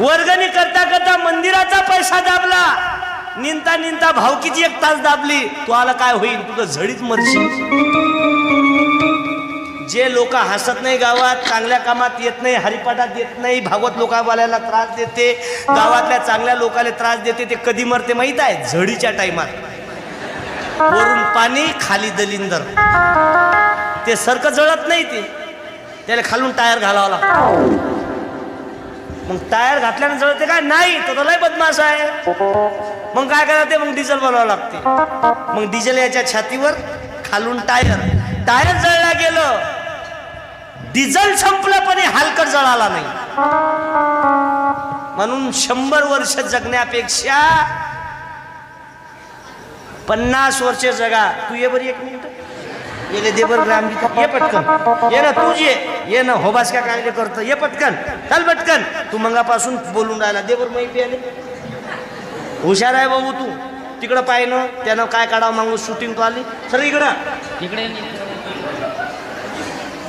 वर्गणी करता करता मंदिराचा पैसा दाबला. निंता निंता भावकीची एक तास दाबली. तू आला काय होईल? तुझं झडीत मरशील. जे लोक हसत नाही गावात चांगल्या कामात येत नाही हरिपाठात येत नाही भागवत लोकांवाल्याला त्रास देते गावातल्या चांगल्या लोकांना त्रास देते ते कधी मरते माहीत आहे? झडीच्या टायमात. वरून पाणी खाली दलिंदर. ते सरकं जळत नाही ते. त्याला खालून टायर घालावा लागतो. मग टायर घातल्यानं जळते काय? नाही तो तर लय बदमाश आहे. मग काय करायचं मग डिझेल बनवावं लागते. मग डिझेल याच्या छातीवर खालून टायर. टायर जळला गेलं. डिझेल संपलं पण हलकट जळाला नाही. म्हणून शंभर वर्ष जगण्यापेक्षा पन्नास वर्ष जगा. तू ये बरी एक मिनिट. येले देवर ग्राम ये पटकन. ये ना तू ये. ये ना होबास का कार्य करतो? ये पटकन. चल पटकन. तू मंगापासून बोलून राहिला. दे बरं माहिती आले हुशार आहे बाबू तू. तिकडं पाय ना. त्यानं काय काढावं मागू शूटिंग तू आली. सर इकडं. इकडे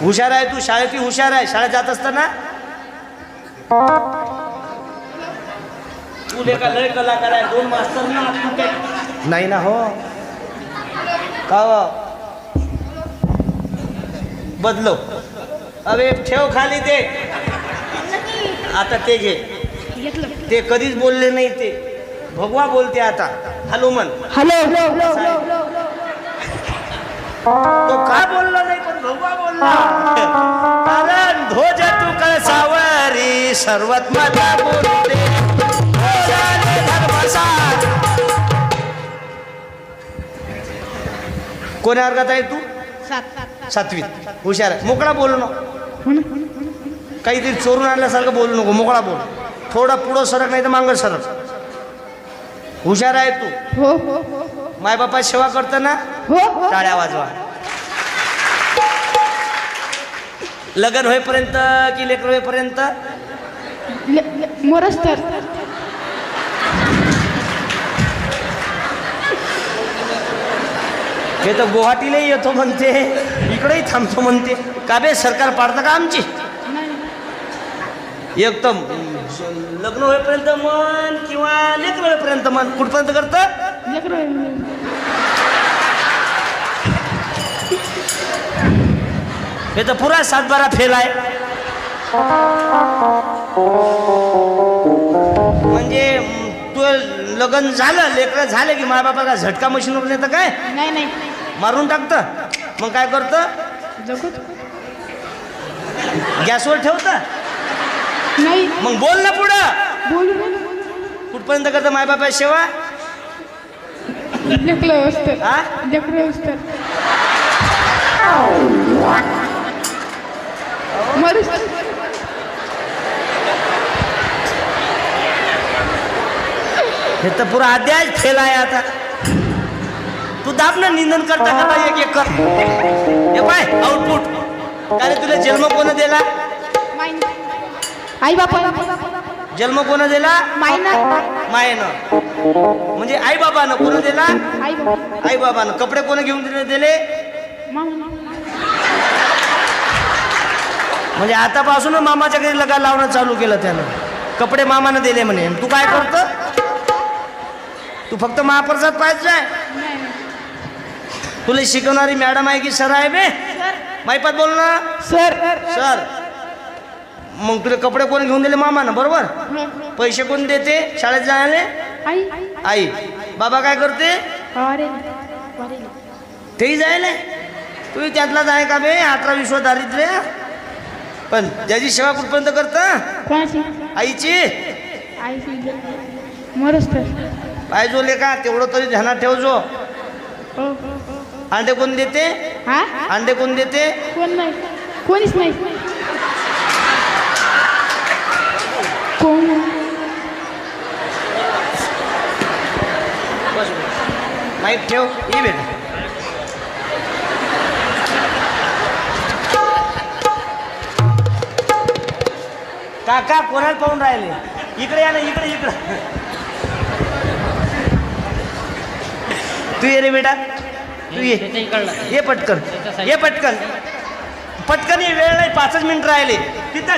हुशार आहे तू. शाळेत हुशार आहे. शाळेत जात असताना. तू लेका लय कलाकार आहे. दोन मास्तर ना. नाही ना हो. का हो? बदलो अरे ठेव खाली ते. आता ते घे. ते कधीच बोलले नाही ते. भगवा बोलते आता. हॅलो मन तो का बोलला नाही पण भगवा बोलला? कारण ध्वज तू कळसावरी सर्वात माझा बोलते. कोण्या वर्गात आहे तू? सातवीत. हुशार मोकळा बोलू नको काहीतरी चोरून आणल्यासारखं बोलू नको मोकळा बोल. थोडा पुढं सरक नाही तर मागं सरक. हुशार आहे तू. हो हो हो मायबापा सेवा करताना हो हो. टाळ्या वाजवा. लग्न होईपर्यंत की लेकर होईपर्यंत? मोरस तर. हे तर गुवाहाटीलाही येतो म्हणते इकडेही थांबतो म्हणते. का बे सरकार पाडतं का आमची? एकदम. लग्न होईपर्यंत मन किंवा लेकर होईपर्यंत मन कुठपर्यंत करतं? हे तर पुरा सातबारा फेल आहे. म्हणजे तू लग्न झालं लेकरं झाले की मायबापा का झटका मशीनवर येतं काय? नाही नाही. मारून टाकतं. मग काय करतं? जगत. गॅसवर ठेवतं? नाही. मग बोल ना पुढं. बोलू कुठपर्यंत करतं मायबापा सेवा? लेकलं असतं हा? लेकरं असतं मरस हे तर पुरा अध्याय फेल आहे आता. तू दाब ना निंदन करता करता एक एक कर. हे पाय आउटपुट काय रे तुला जन्म कोण दिला? आई बापा. जन्म कोण दिला? मायना. मायेनं. म्हणजे आई बाबानं कोण दिला? आई बाबा आई बाबानं. कपडे कोण घेऊन दिले दिले? म्हणजे आतापासून मामाच्या घरी लगा लावणं चालू केलं त्यानं. कपडे मामानं दिले म्हणे. तू काय करतो? तू फक्त महाप्रसाद पाहिजे आहे तुला शिकवणारी मॅडम आहे की सर आहे बे? माहिपात बोल ना. सर. सर. मग तुला कपडे कोण घेऊन दिले मामानं बरोबर? पैसे कोण देते? शाळेत जायला? आई. आई. बाबा काय करते? तेही जायला? तू त्यातलाच आहे का बे? अठरा विश्व दारिद्र्य? पण त्याची सेवा कुठपर्यंत करतं? कोणाची? आईची? आई मरस तर पाहिजो का? तेवढं तरी ध्यानात ठेवजो. हो. अंडे कोण देते? हा? अंडे कोण देते? कोण नाही. कोणीच नाही. कोण? माहीत ठेव ये बेटा. काका कोणाला पाहून राहिले? इकडे या ना इकडे इकडं. तू ये रे बेटा. तू ये. ये पटकन. ये पटकन. पटकन ये वेळ नाही पाचच मिनिट राहिले. तिथं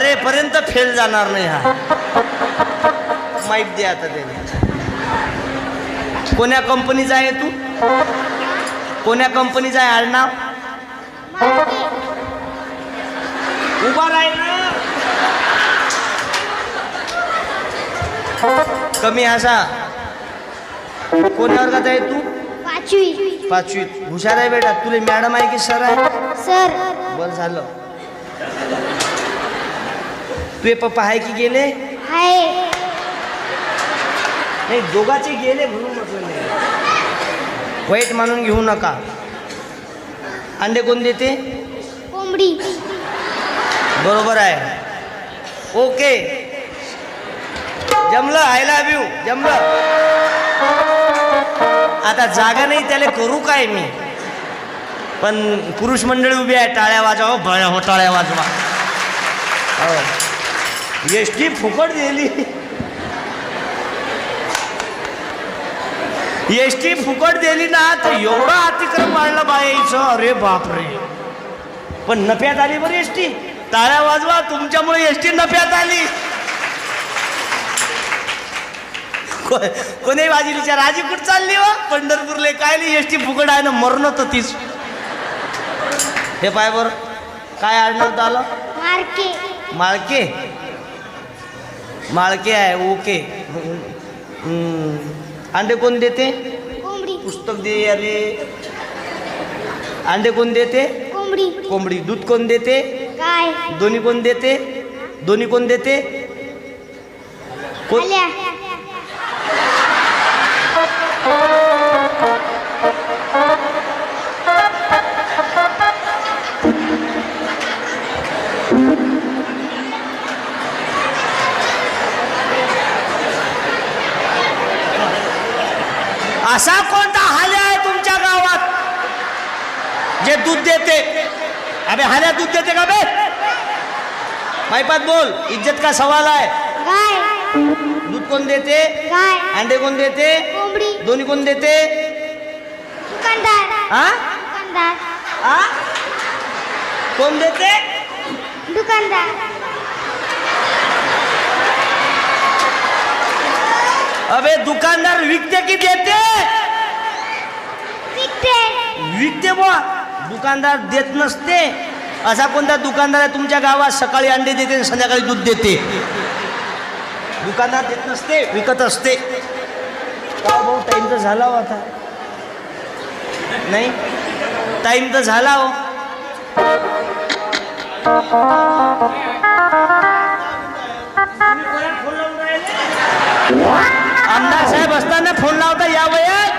जाणार नाही हा. माहीत दे आता त्याने. कोण्या कंपनीचा आहे तू? कोण्या कंपनीचा आहे आडनाव? उभा राही ना. कमी असा कोण्या वर्गात आहे तू? पाचवी. पाचवीत हुशार आहे बेटा. तुला मॅडम आहे की सर आहे? सर. बरं झालं. तुझे पप्पा आहे की गेले? आहे नाही दोघाचे गेले म्हणून म्हटलं नाही. वाईट मानून घेऊ नका. अंडे कोण देते? कोंबडी. बरोबर आहे. ओके. जमलं? आय लव्ह यू जमलं. आता जागा नाही त्याला करू काय मी? पण पुरुष मंडळी उभी आहे टाळ्या वाजवा भया हो टाळ्या वाजवा. हो. एस टी फुकट दिली एस टी फुकट दिली ना तर एवढा अतिक्रम वाढलं बायाचं अरे बापरे पण नफ्यात आली बरं एस टी टाळ्या वाजवा तुमच्यामुळे एस टी नफ्यात आली कोणी बाजीलीच्या राजी कुठं चालली वा पंढरपूरले काय नाही एस टी फुकट आहे ना मरण तर तीच हे पाय बर काय आडनाव आलं मार्के माळके माळके आहे ओके. अंडे कोण देते? पुस्तक दे अरे. अंडे कोण देते? कोंबडी. कोंबडी. दूध कोण देते? दोन्ही कोण देते? दोन्ही कोण देते? कोण? असा कोणता हाल्या आहे तुमच्या गावात? जे दूध देते. अबे हाल्या दूध देते का बे? मायपात बोल. इज्जत का सवाल आहे? गाय. दूध कोण देते? गाय. अंडे कोण देते? कोंबडी. दोन्ही कोण देते? कोण देते? दुकानदार. अबे दुकानदार विकते की देते? विकते बुवा. दुकानदार देत नसते. असा कोणता दुकानदार आहे तुमच्या गावात सकाळी अंडे देते आणि संध्याकाळी दूध देते? दुकानदार देत नसते विकत असते. का भाऊ टाईम तर झाला हो आता. नाही? टाईम तर झाला हो. आमदार साहेब असताना फोन लावता या वयात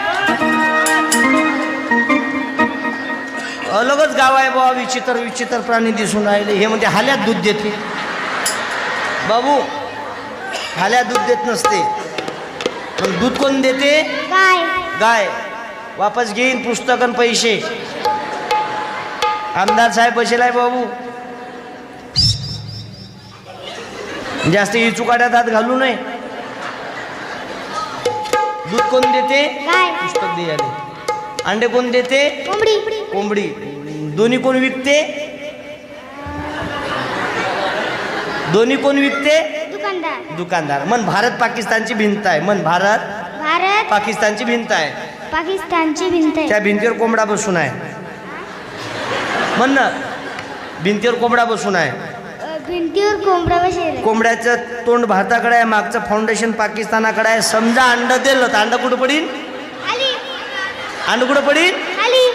अलगच गाव आहे बाबा विचित्र विचित्र प्राणी दिसून राहिले. हे म्हणजे हाल्यात दूध देते बाबू हाल्या दूध देत नसते. पण दूध कोण देते? गाय. वापस घेईन पुस्तक आणि पैसे. आमदार साहेब बसेल आहे बाबू. जास्त इचुकाड्यात हात घालू नये. दूध कोण देते? पुस्तक दे आले अंडे कोण देते? कोंबडी. कोंबडी. दोन्ही कोण विकते? दोन्ही कोण विकते? दुकानदार. दुकानदार. मन भारत पाकिस्तानची भिंत आहे. मन भारत भारत पाकिस्तानची भिंत आहे. पाकिस्तानची भिंत आहे. त्या भिंतीवर कोंबडा बसून आहे. म्हण ना भिंतीवर कोंबडा बसून आहे. भिंतीवर कोंबडा बसेल. कोंबड्याचं तोंड भारताकडे आहे मागचं फाउंडेशन पाकिस्तानाकडे आहे. समजा अंड दिलं तर अंड कुठं पडीन? आली अंड कुठं आली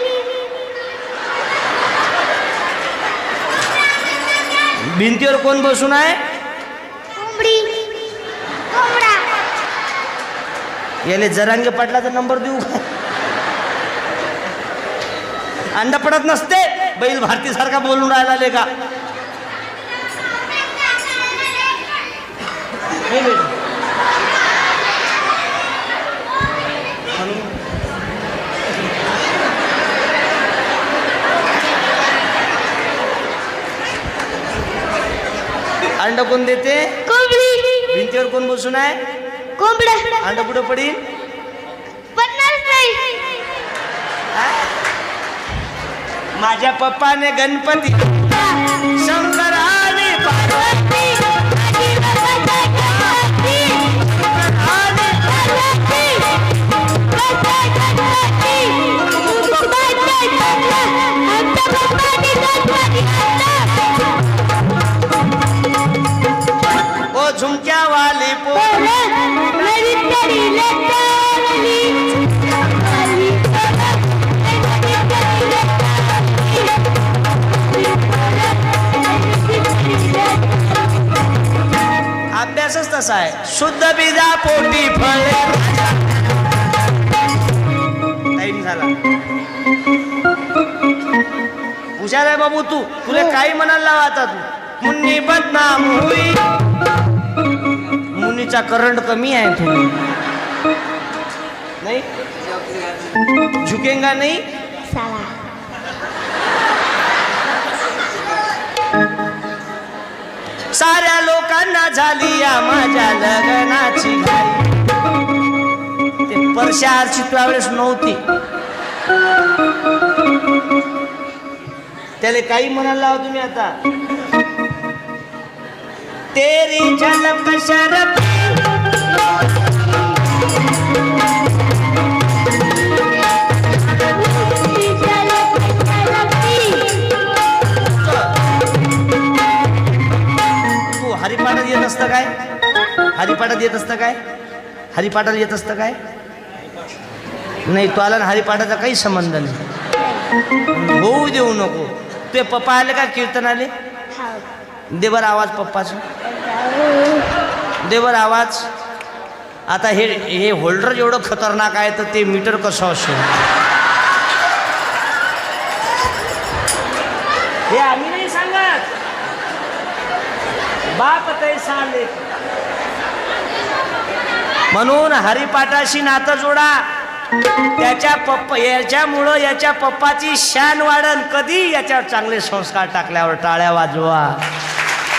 भिंतीवर कोण बसून आहे? याले जरांगे पाटलाचा नंबर देऊ अंड पडत नसते. बैल भारती सारखा बोलून राहिला का अंड कोण देते? भिंतीवर कोण बसून आहे? कोंबडा. अंड कुठं पडील माझ्या पप्पाने गणपती शंकराने पार्वती कसा आहे. शुद्ध बीजा पोटी फळे. टाइम झाला. हुशार आहे बाबू तू. तुला काही म्हणायला लावा आता तू. मुन्नी बदनाम होई. मुनीचा करंट कमी आहे थोडी. नाही? झुकेंगा नाही? साऱ्या लोकांना झाली या माझ्या लग्नाची घाई. ते परशा आरची त्यावेळेस नव्हती. त्याला काही म्हणायला लावा तुम्ही आता. तेरी झलक शरब असतं काय? हरिपाठात येत असतं काय? हरिपाठाला येत असतं काय? नाही तो आला ना हरिपाठाचा काही संबंध नाही. होऊ देऊ नको. ते पप्पा आले का? कीर्तन आले? देवर आवाज पप्पाचा. देवर आवाज. आता हे हे होल्डर एवढं खतरनाक आहे तर ते मीटर कसं असेल हे आम्ही नाही सांगत कैसा लेख म्हणून हरिपाठाशी नातं जोडा. त्याच्या पप्पा याच्यामुळं याच्या पप्पाची शान वाढन. कधी? याच्यावर चांगले संस्कार टाकल्यावर टाळ्या वाजवा.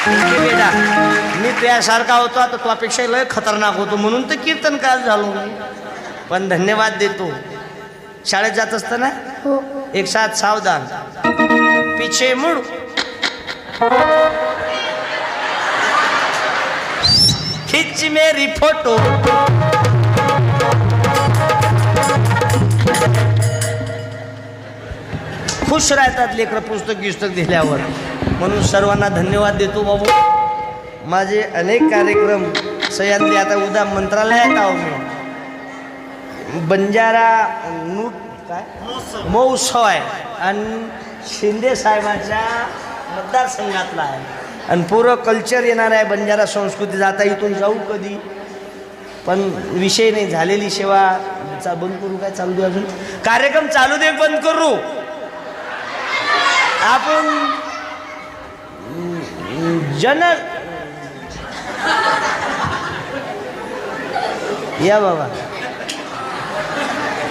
बेटा मी तुझ्यासारखा होतो आता तुझ्यापेक्षा लय खतरनाक होतो. म्हणून तर कीर्तन काय झालो मी. पण धन्यवाद देतो. शाळेत जात असताना? हो. एक साथ सावधान. पीछे मुड़. खिंच मेरी फोटो। खुश राहतात लेकरं पुस्तक पुस्तक दिल्यावर. म्हणून सर्वांना धन्यवाद देतो बाबू. माझे अनेक कार्यक्रम सह्याद्री आता उद्या मंत्रालयात आहो मी. बंजारा नूट काय? महोत्सव आहे. आणि शिंदे साहेबाच्या मतदारसंघातला आहे. आणि पुरं कल्चर येणार आहे बंजारा संस्कृती जाता इथून जाऊ कधी. पण विषय नाही झालेली सेवा चा बंद करू काय चालू दे अजून? कार्यक्रम चालू दे बंद करू. आपण जन या बाबा.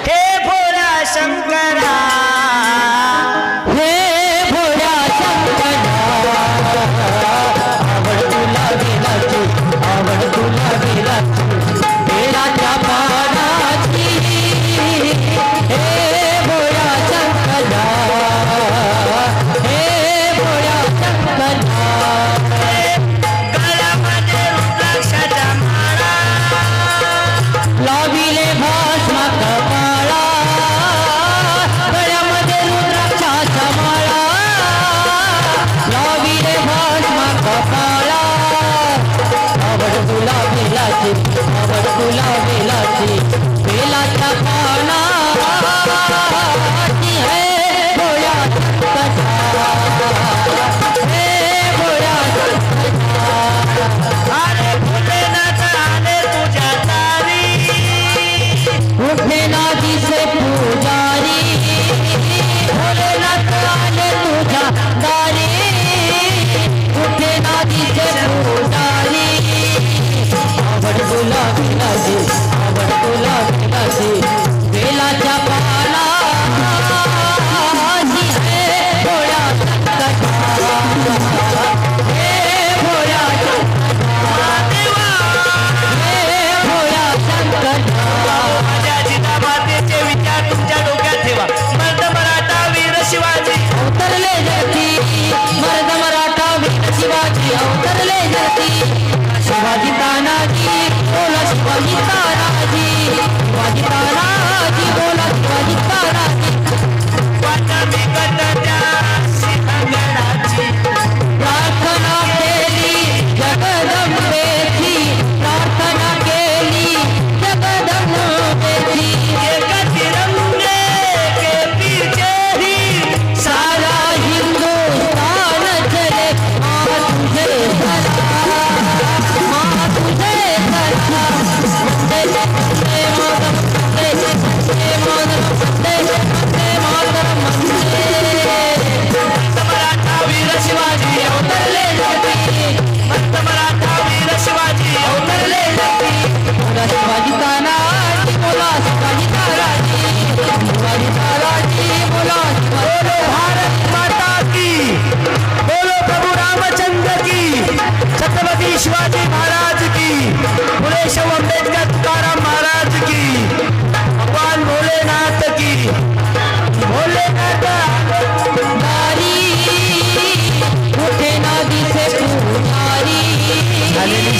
हे भोळा शंकरा.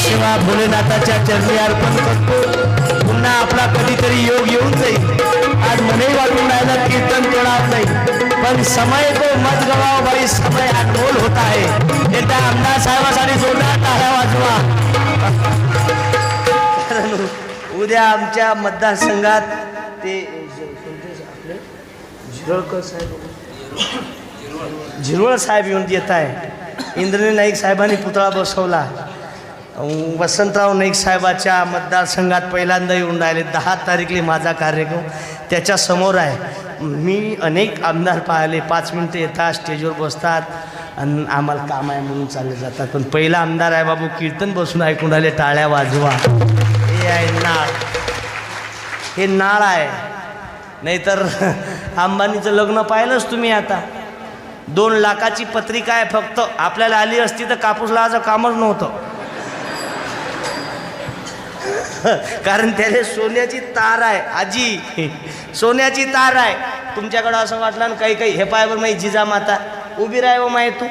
सेवा भोलेनाथाच्या चरणी अर्पण करतो. पुन्हा आपला कधीतरी योग येऊन जाईल. आज मनही वाटून राहिला कीर्तन तोडात नाही. पण समय तो मत गवाव बाई समय अनमोल होत आहे. एकदा आमदार साहेबासाठी जोरदार टाळ्या वाजवा. उद्या आमच्या मतदारसंघात ते झिरोळकर साहेब झिरोळ साहेब येऊन येत आहे. इंद्रनी नाईक साहेबांनी पुतळा बसवला. वसंतराव नाईक साहेबाच्या मतदारसंघात पहिल्यांदा येऊन राहिले दहा तारीखले माझा कार्यक्रम त्याच्यासमोर आहे. मी अनेक आमदार पाहिले पाच मिनटं येतात स्टेजवर बसतात आणि आम्हाला काम आहे म्हणून चालले जातात. पण पहिला आमदार आहे बाबू कीर्तन बसून ऐकून राहिले टाळ्या वाजवा. हे आहे नाळ. हे नाळ आहे. नाहीतर अंबानीचं लग्न पाहिलंच तुम्ही आता. दोन लाखाची पत्रिका आहे फक्त. आपल्याला आली असती तर कापूस लावायचं कामच नव्हतं. कारण त्याला सोन्याची तार आहे आजी. सोन्याची तार आहे. तुमच्याकडं असं वाटलं ना काही काही हे पायावर माही जिजा माता. उभी राह व माय तू.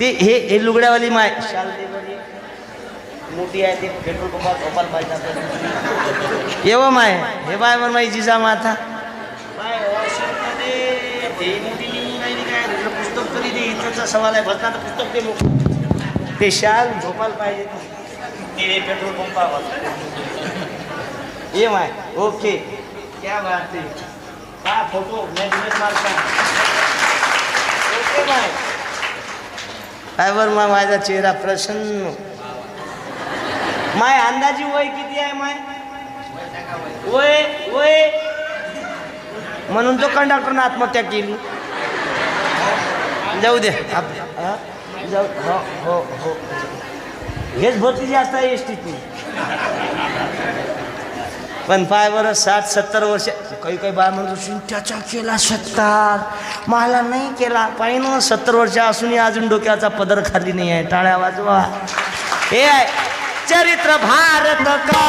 ते हे हे लुगड्यावाली माय. बरी. मोठी आहे ते. पेट्रोल पंपात झोपायला पाहिजे आपल्याला. ये व माय. हे पायावर माही जिजा माता. पाय तुला पुस्तक तरी दे. इथंचा सवाल आहे. भरताना पुस्तक ते शाल झोपायला पाहिजे ते पेट्रोल पंपावर ये माय ओके. क्या बात है. हा फोटो मैं डिलीट मारता ओके माय. काय बर मा माझा चेहरा प्रसन्न. माय अंदाजी वय किती आहे माय? वय वय. म्हणून तो कंडक्टरनं आत्महत्या केली. जाऊ दे. आप- हा? जाऊ हो हो हो. हेच भरती जास्त आहे एस टीची पण पाय बरं साठ सत्तर वर्ष काही काही बाय म्हणतो त्याचा केला सत्तर. मला नाही केला. पाहिजे सत्तर वर्ष असूनही अजून डोक्याचा पदर खाली नाही आहे. टाळ्या वाजवा. हे आहे चरित्र भारत का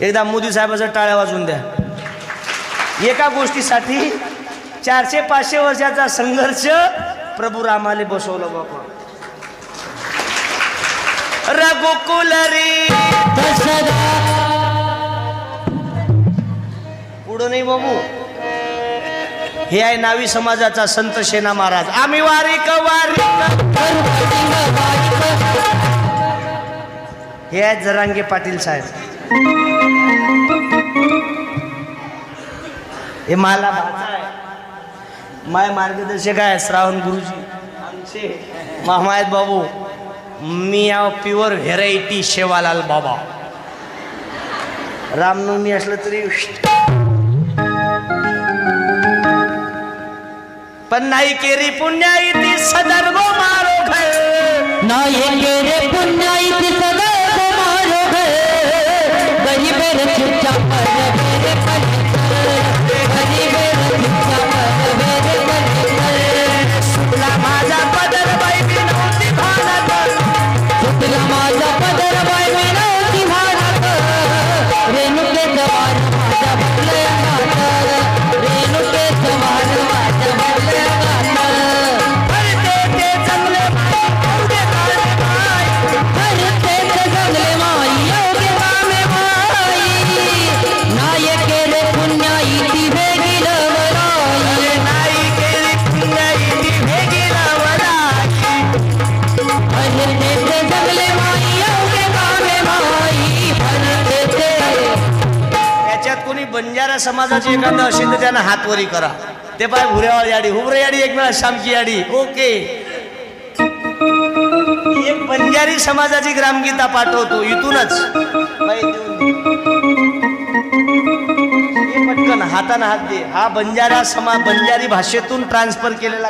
एकदा मोदी साहेबाचं टाळ्या वाजून द्या. एका गोष्टीसाठी चारशे पाचशे वर्षाचा संघर्ष प्रभू रामाले बसवलं बाबा. रघुकुल रे. पुढं नाही बाबू. हे आहे नावी समाजाचा संत सेना महाराज. आम्ही वारीक वारीक हे आहेत जरांगे पाटील साहेब. हे मला माय मार्गदर्शक आहे श्रावण गुरुजी. आमचे मामा आहेत बाबू. मी या प्युअर व्हेरायटी शेवालाल बाबा. रामनवमी असलं तरी पण नाही केरी पुण्या इति सदर्भ मारो घर नायके रे पुन्हा इथे कोणी समाजाची एखादं असेल तर त्यांना हातवरी करा. ते पाय भुऱ्यावर याडी हुबरे याडी एक वेळा शामकी याडी ओके एक बंजारी समाजाची ग्रामगीता पाठवतो इथूनच. पटकन हाताने हात दे. हा बंजारा समा बंजारी भाषेतून ट्रान्सफर केलेला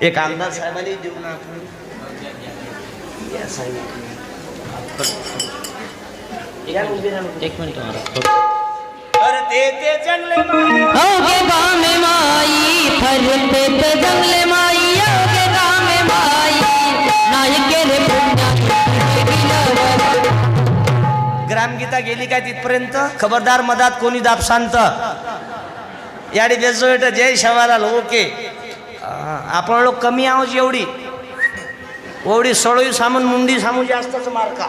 एक आमदार साहेबांनी देऊ ना एक मिनिट. ते ते ग्रामगीता गेली काय तिथपर्यंत? खबरदार मधात कोणी दाब शांत? याडी बेसोट जय शवालाल ओके. आपण लोक कमी आहोत एवढी. ओवढी सळोई सामून मुंडी सामून जास्तच मारका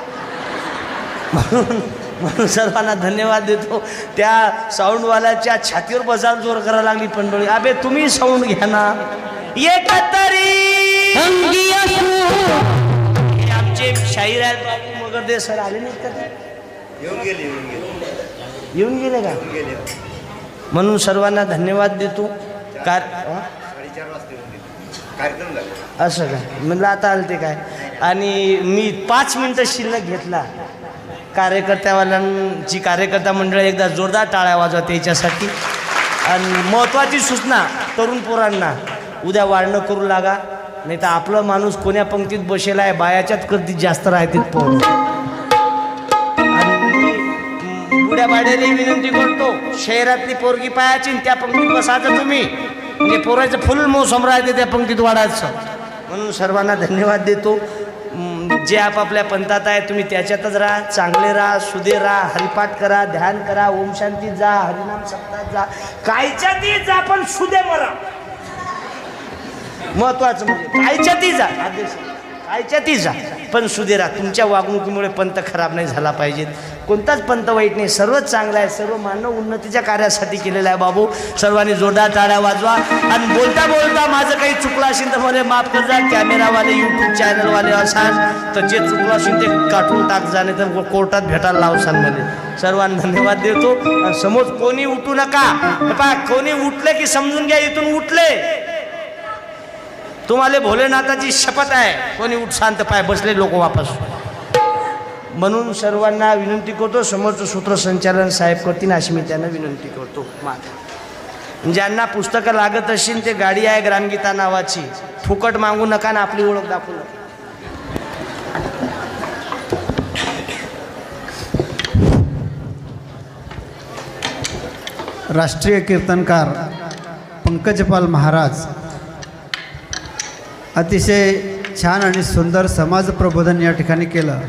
म्हणून म्हणून सर्वांना धन्यवाद देतो. त्या साऊंडवाल्याच्या छातीवर बजाव जोर करायला लागली पंडोळी. अबे तुम्ही साऊंड घ्या ना. एकतरी अंगी असू. हे आमचे शाहीर आहेत बाबू मगरदे सर आले नाहीत का ते? येऊन गेले का? म्हणून सर्वांना धन्यवाद देतो. कार हा? असं काय म्हणलं आता आलं ते काय? आणि मी पाच मिनटं शिल्लक घेतला. कार्यकर्त्यावाल्यांची कार्यकर्ता मंडळ एकदा जोरदार टाळ्या वाजवा त्याच्यासाठी आणि महत्त्वाची सूचना तरुण पोरांना उद्या वाढणं करू लागा नाही तर आपलं माणूस कोण्या पंक्तीत बसेला आहे बायाच्याच गर्दीत जास्त राहतील पोर. आणि बाड्याने विनंती करतो शहरातली पोरगी पायाची आणि त्या पंक्तीत बसायचं तुम्ही. म्हणजे पोराचं फुल मोसम राहते त्या पंक्तीत वाढायचं. म्हणून सर्वांना धन्यवाद देतो. जे आपापल्या पंथात आहे तुम्ही त्याच्यातच राहा चांगले राहा सुधे राहा हरिपाठ करा ध्यान करा ओम शांतीत जा हरिनाम सप्तात जा. कायच्यातही जा पण सुदे मरा. महत्वाचं म्हणजे कायच्या ती जा. आदेश. खायच्या ती जा. पण सुधीरा तुमच्या वागणुकीमुळे पंत खराब नाही झाला पाहिजे कोणताच पंत वाईट नाही. सर्वच चांगला आहे. सर्व मानव उन्नतीच्या कार्यासाठी केलेला आहे बाबू. सर्वांनी जोरदार टाळ्या वाजवा. आणि बोलता बोलता माझं काही चुकलं असेल तर मला माफ कर जा कॅमेरावाले यूट्यूब चॅनलवाले असाल तर जे चुकलं असेल ते काटून टाक जाणे तर कोर्टात भेटायला लावसाल मध्ये सर्वांना धन्यवाद देतो. आणि समोर कोणी उठू नका. पहा कोणी उठले की समजून घ्या इथून उठले. तुम्हाला भोलेनाथाची शपथ आहे. कोणी उठ शांत पाय बसले लोक वापस. म्हणून सर्वांना विनंती करतो समोरचं सूत्रसंचालन साहेब करतील अशी मी त्यांना विनंती करतो. माझ ज्यांना पुस्तकं लागत असतील ते गाडी आहे ग्रामगीता नावाची. फुकट मागू नका ना आपली ओळख दाखवू नका. राष्ट्रीय कीर्तनकार पंकजपाल महाराज अतिशय छान आणि सुंदर समाज प्रबोधन या ठिकाणी केलं.